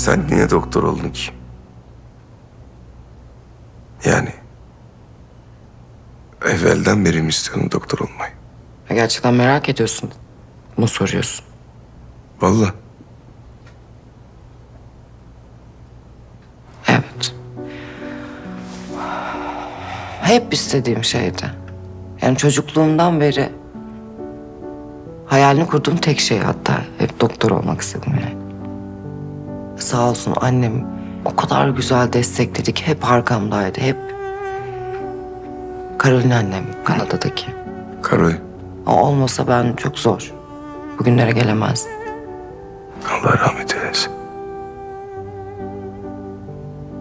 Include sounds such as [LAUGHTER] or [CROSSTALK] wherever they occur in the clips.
Sen niye doktor oldun ki? Yani evvelden beri mi istiyordun doktor olmayı? Ya Gerçekten merak ediyorsun. Bunu soruyorsun. Vallahi Evet. Hep istediğim şeydi. Yani çocukluğumdan beri hayalini kurduğum tek şey hatta hep doktor olmak istedim yani. Sağ olsun annem o kadar güzel destekledik. Hep arkamdaydı. Hep Karolin annem Kanada'daki. Karoy O olmasa ben çok zor. Bugünlere gelemezdim. Allah rahmet eylesin.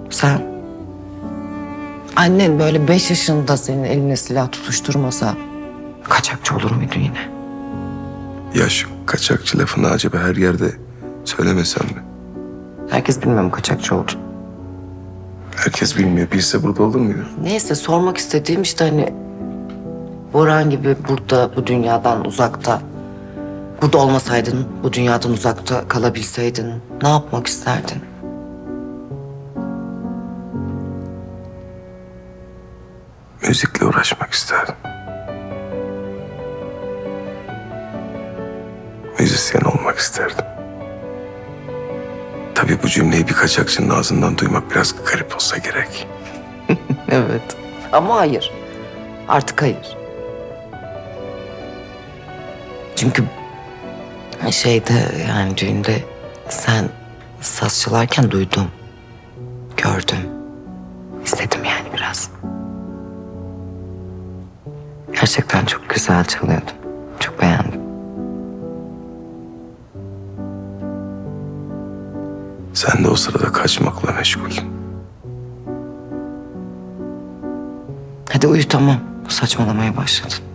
Sen annen böyle beş yaşında senin eline silah tutuşturmasa kaçakçı olur muydun yine? Ya şu kaçakçı lafını acaba her yerde söylemesem mi? Herkes bilmiyor mu kaçakçı oldu. Herkes bilmiyor. Bilse burada olur muydu? Neyse sormak istediğim işte hani Boran gibi burada bu dünyadan uzakta burada olmasaydın bu dünyadan uzakta kalabilseydin ne yapmak isterdin? Müzikle uğraşmak isterdim. Müzisyen olmak isterdim. Tabii bu cümleyi bir kaçakçının ağzından duymak biraz garip olsa gerek. [LAUGHS] Evet. Ama hayır. Artık hayır. Çünkü şeyde yani düğünde sen saz çalarken duydum. Gördüm. İstedim yani biraz. Gerçekten çok güzel çalıyordun. Çok beğendim. Sen de o sırada kaçmakla meşguldün. Hadi uyu tamam. Saçmalamaya başladın.